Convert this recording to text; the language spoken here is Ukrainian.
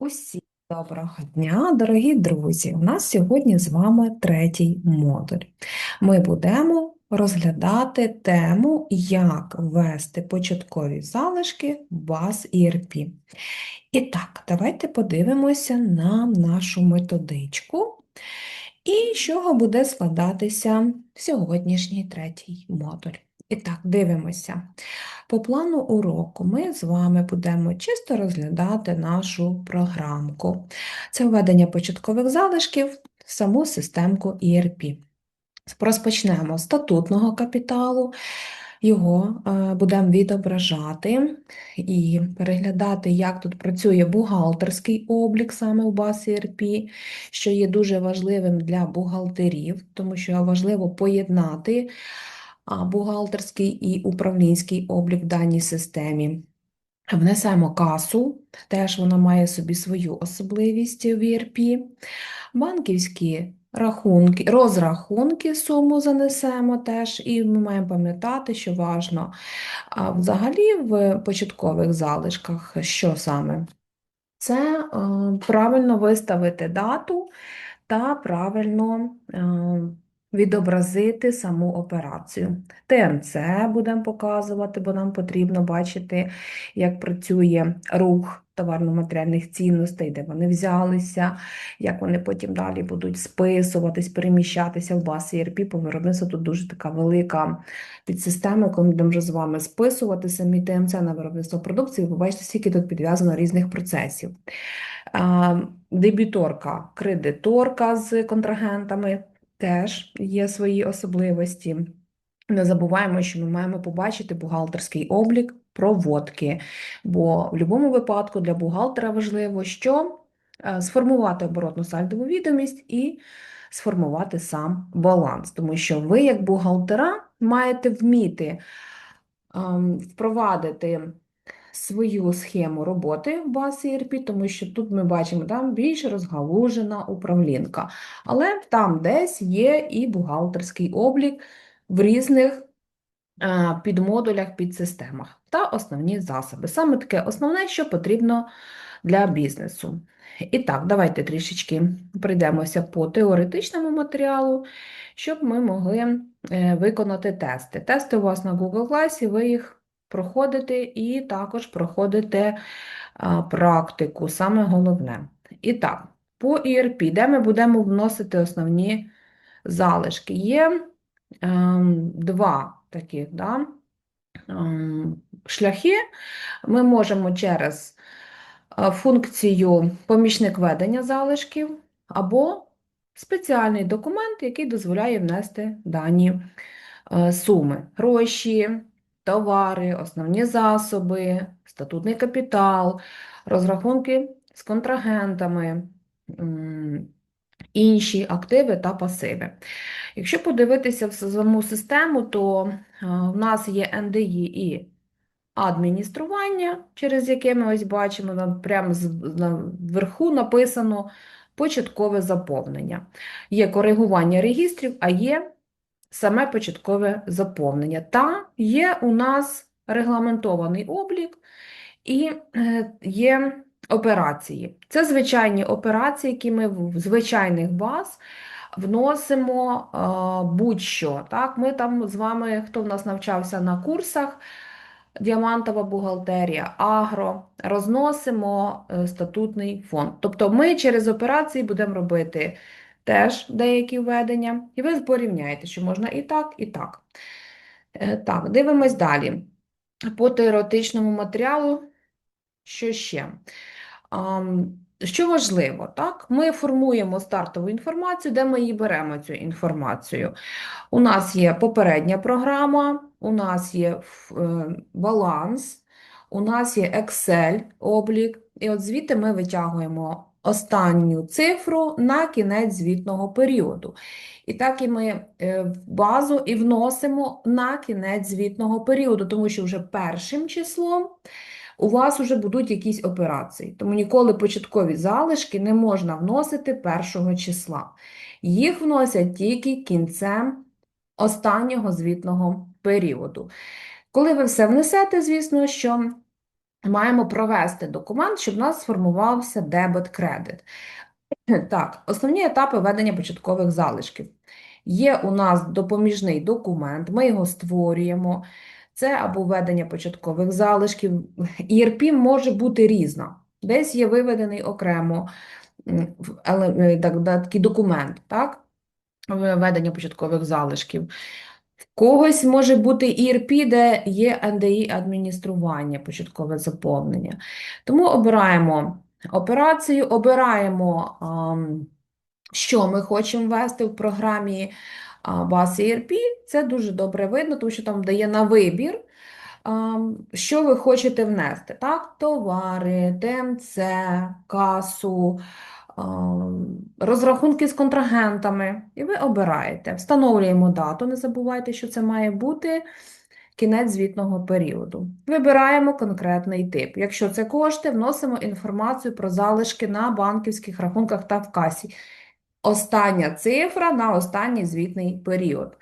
Усім доброго дня, дорогі друзі! У нас сьогодні з вами третій модуль. Ми будемо розглядати тему, як ввести початкові залишки баз ERP. І так, давайте подивимося на нашу методичку. І з чого буде складатися сьогоднішній третій модуль. І так, дивимося. По плану уроку ми з вами будемо чисто розглядати нашу програмку. Це введення початкових залишків в саму системку ERP. Розпочнемо з статутного капіталу, його е, будемо відображати і переглядати, як тут працює бухгалтерський облік саме в базі ERP, що є дуже важливим для бухгалтерів, тому що важливо поєднати бухгалтерський і управлінський облік в даній системі. Внесемо касу, теж вона має собі свою особливість в ERP. Банківські рахунки, розрахунки суму занесемо теж, і ми маємо пам'ятати, що важно. Взагалі в початкових залишках, що саме? Це е, правильно виставити дату та правильно е, відобразити саму операцію. ТМЦ будемо показувати, бо нам потрібно бачити, як працює рух товарно-матеріальних цінностей, де вони взялися, як вони потім далі будуть списуватись, переміщатися в базі ERP. По виробництву тут дуже така велика підсистема, коли ми будемо вже з вами списувати самі ТМЦ на виробництво продукції, ви побачите, скільки тут підв'язано різних процесів. Дебіторка, кредиторка з контрагентами теж є свої особливості. Не забуваємо, що ми маємо побачити бухгалтерський облік проводки, бо в будь-якому випадку для бухгалтера важливо, що е, сформувати оборотну сальдову відомість і сформувати сам баланс, тому що ви, як бухгалтера, маєте вміти ем, впровадити свою схему роботи в базі ERP, тому що тут ми бачимо, там більш розгалужена управлінка. Але там десь є і бухгалтерський облік в різних е, підмодулях, підсистемах та основні засоби. Саме таке основне, що потрібно для бізнесу. І так, давайте трішечки пройдемося по теоретичному матеріалу, щоб ми могли е, виконати тести. Тести у вас на Google класі, ви їх проходите і також проходите практику, саме головне. І так, по ERP, де ми будемо вносити основні залишки. Є ем, два таких да, ем, шляхи. Ми можемо через е, функцію помічник ведення залишків або спеціальний документ, який дозволяє внести дані е, суми, гроші, товари, основні засоби, статутний капітал, розрахунки з контрагентами, інші активи та пасиви. Якщо подивитися в саму систему, то в нас є НДІ і адміністрування, через яке ми ось бачимо, прямо вверху написано початкове заповнення. Є коригування регістрів, а є саме початкове заповнення. Та є у нас регламентований облік і е, є операції. Це звичайні операції, які ми в звичайних баз вносимо будь-що. Так? Ми там з вами, хто в нас навчався на курсах, діамантова бухгалтерія, агро, розносимо е, статутний фонд. Тобто ми через операції будемо робити теж деякі введення, і ви порівняєте, що можна і так, і так. Е, так, дивимось далі. По теоретичному матеріалу, що ще? Що важливо, так? Ми формуємо стартову інформацію, де ми її беремо цю інформацію. У нас є попередня програма, у нас є е, баланс, у нас є Excel облік, і от звідти ми витягуємо останню цифру на кінець звітного періоду. І так і ми е, в базу і вносимо на кінець звітного періоду, тому що вже першим числом у вас вже будуть якісь операції. Тому ніколи початкові залишки не можна вносити першого числа. Їх вносять тільки кінцем останнього звітного періоду. Коли ви все внесете, звісно, що маємо провести документ, щоб у нас сформувався дебет-кредит. Так, основні етапи ведення початкових залишків. Є у нас допоміжний документ, ми його створюємо. Це або введення початкових залишків. ERP може бути різна. Десь є виведений окремо е, такий документ, так? Введення початкових залишків. Когось може бути ERP, де є NDI адміністрування, початкове заповнення. Тому обираємо операцію, обираємо, що ми хочемо ввести в програмі BAS ERP. Це дуже добре видно, тому що там дає на вибір, що ви хочете внести. Так? Товари, ТМЦ, касу, розрахунки з контрагентами. І ви обираєте. Встановлюємо дату, не забувайте, що це має бути кінець звітного періоду. Вибираємо конкретний тип. Якщо це кошти, вносимо інформацію про залишки на банківських рахунках та в касі. Остання цифра на останній звітний період.